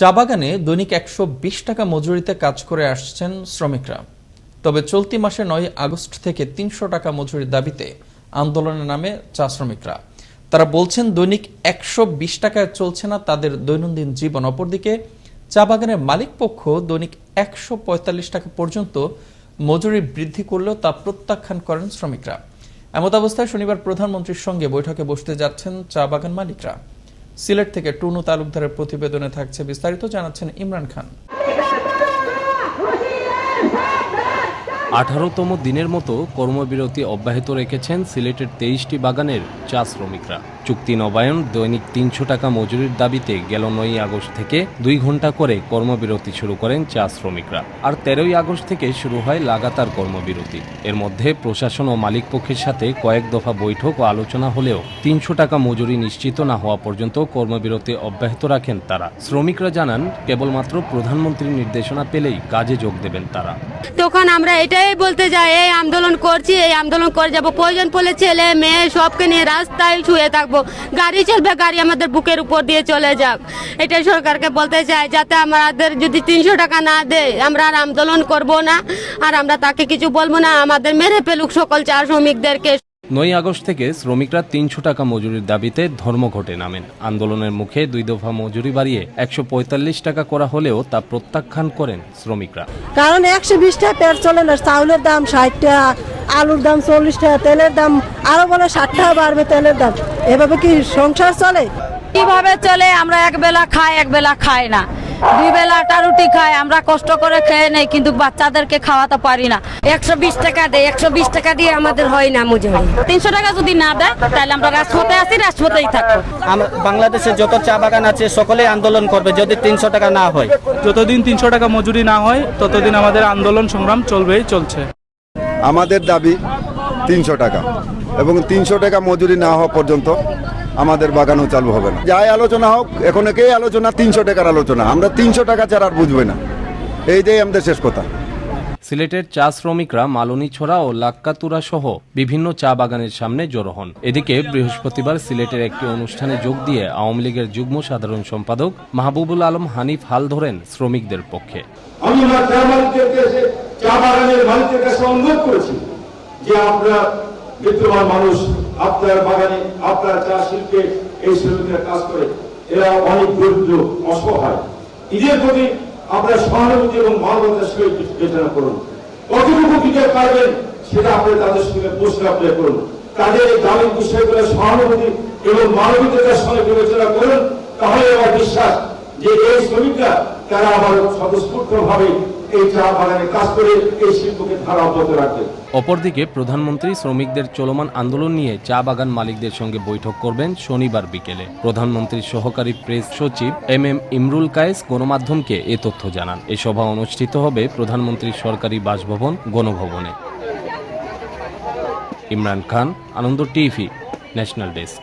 চা বাগানে দৈনিক একশো বিশ টাকা মজুরিতে কাজ করে আসছেন শ্রমিকরা। তবে চলতি মাসে নয় আগস্ট থেকে তিনশো টাকা মজুরির দাবিতে আন্দোলনের নামে চা শ্রমিকরা। তারা বলছেন, দৈনিক একশো বিশ টাকায় চলছে না তাদের দৈনন্দিন জীবন। অপরদিকে, চা বাগানের মালিক পক্ষ দৈনিক একশো পঁয়তাল্লিশ টাকা পর্যন্ত মজুরি বৃদ্ধি করলেও তা প্রত্যাখ্যান করেন শ্রমিকরা। এমত অবস্থায় শনিবার প্রধানমন্ত্রীর সঙ্গে বৈঠকে বসতে যাচ্ছেন চা বাগান মালিকরা। সিলেট থেকে টুনু তালুকদারের প্রতিবেদনে থাকছে বিস্তারিত জানাচ্ছেন ইমরান খান। আঠারোতম দিনের মতো কর্মবিরতি অব্যাহত রেখেছেন সিলেটের তেইশটি বাগানের চা শ্রমিকরা। চুক্তি নবায়ন দৈনিক তিনশো টাকা মজুরির দাবিতে গেল নয়ই আগস্ট থেকে দুই ঘণ্টা করে কর্মবিরতি শুরু করেন চা শ্রমিকরা। আর তেরোই আগস্ট থেকে শুরু হয় লাগাতার কর্মবিরতি। এর মধ্যে প্রশাসন ও মালিক পক্ষের সাথে কয়েক দফা বৈঠক ও আলোচনা হলেও তিনশো টাকা মজুরি নিশ্চিত না হওয়া পর্যন্ত কর্মবিরতি অব্যাহত রাখেন তারা। শ্রমিকরা জানান, কেবলমাত্র প্রধানমন্ত্রীর নির্দেশনা পেলেই কাজে যোগ দেবেন তারা। তখন আমরা এটাই বলতে যায়, এই আন্দোলন করছি, এই আন্দোলন করে যাব। প্রয়োজন পড়লে ছেলে, মেয়ে, সবকে নিয়ে রাস্তায় শুয়ে থাকব। গাড়ি চলবে, গাড়ি আমাদের বুকের উপর দিয়ে চলে যাক। এটা সরকারকে বলতে চাই, যাতে আমাদের যদি তিনশো টাকা না দেয়, আমরা আর আন্দোলন করব না। আর আমরা তাকে কিছু বলব না, আমাদের মেরে ফেলুক সকল চা শ্রমিকদেরকে। নয় আগস্ট থেকে শ্রমিকরা তিনশো টাকা মজুরির দাবিতে ধর্মঘটে নামেন। আন্দোলনের মুখে দুই দফা মজুরি বাড়িয়ে একশো পঁয়তাল্লিশ টাকা করা হলেও তা প্রত্যাখ্যান করেন শ্রমিকরা। কারণ একশো বিশ টাকা পেট চলে না চাউলের দাম ষাট টাকা আলুর দাম চল্লিশ টাকা তেলের দাম আরও বলে ষাট টাকা বাড়বে তেলের দাম। এভাবে কি সংসার চলে? কীভাবে চলে? আমরা এক বেলা খাই এক বেলা খাই না। দুই বেলা আটা রুটি খাই আমরা কষ্ট করে খেয়ে নেই কিন্তু বাচ্চাদেরকে খাওয়াতে পারি না। একশো বিশ টাকা দেয় একশো বিশ টাকা দিয়ে আমাদের হয় না মজুরি। তিনশো টাকা যদি না দেয় তাহলে আমরা রাজপথে আছি রাজপথেই থাকব। বাংলাদেশে যত চা বাগান আছে সকলেই আন্দোলন করবে যদি তিনশো টাকা না হয়। যতদিন তিনশো টাকা মজুরি না হয় ততদিন আমাদের আন্দোলন সংগ্রাম চলবেই চলছে। আমাদের দাবি তিনশো টাকা। এবং তিনশো টাকা মজুরি না হওয়া পর্যন্ত আমাদের বাগানও চালু হবে না। যাই আলোচনা হোক এখন একেই আলোচনা তিনশো টাকার আলোচনা। আমরা তিনশো টাকা ছাড়া আর বুঝবে না। এইটাই আমাদের শেষ কথা। সিলেটের চা শ্রমিকরা মালনীছড়া ও লাক্কাতুরা সহ বিভিন্ন চা বাগানের সামনে জড়ো হন। এদিকে বৃহস্পতিবার সিলেটের একটি অনুষ্ঠানে যোগ দিয়ে আওয়ামী লীগের যুগ্ম সাধারণ সম্পাদক মাহবুবুল আলম হানিফ হাল ধরেন শ্রমিকদের পক্ষে। আমি চা চা বাগানের মালিকদের কাছে অনুরোধ করেছি যে আপনারা বিদ্যমান মানুষ আপনার বাগানে আপনার চা শিল্পে এই শ্রমিকরা কাজ করে, এরা অনেক দরিদ্র, অসহায়। ঈদের প্রতি আপনারা সহানুভূতি এবং মানবতার সহিত বিবেচনা করুন। কতটুকু দিতে পারবেন সেটা আপনি তাদের সঙ্গে প্রশ্ন আপনি করুন। তাদের এই দামি বিষয়গুলো সহানুভূতি এবং মানবিকতার সঙ্গে বিবেচনা করুন, তাহলে আমার বিশ্বাস যে এই শ্রমিকরা, তারা আবার স্বতঃস্ফূর্ত ভাবে অপরদিকে প্রধানমন্ত্রী শ্রমিকদের চলমান আন্দোলন নিয়ে চা বাগান মালিকদের সঙ্গে বৈঠক করবেন শনিবার বিকেলে। প্রধানমন্ত্রীর সহকারী প্রেস সচিব এম এম ইমরুল কায়েস গণমাধ্যমকে এ তথ্য জানান। এ সভা অনুষ্ঠিত হবে প্রধানমন্ত্রীর সরকারি বাসভবন গণভবনে। Imran Khan, Ananda TV, national desk.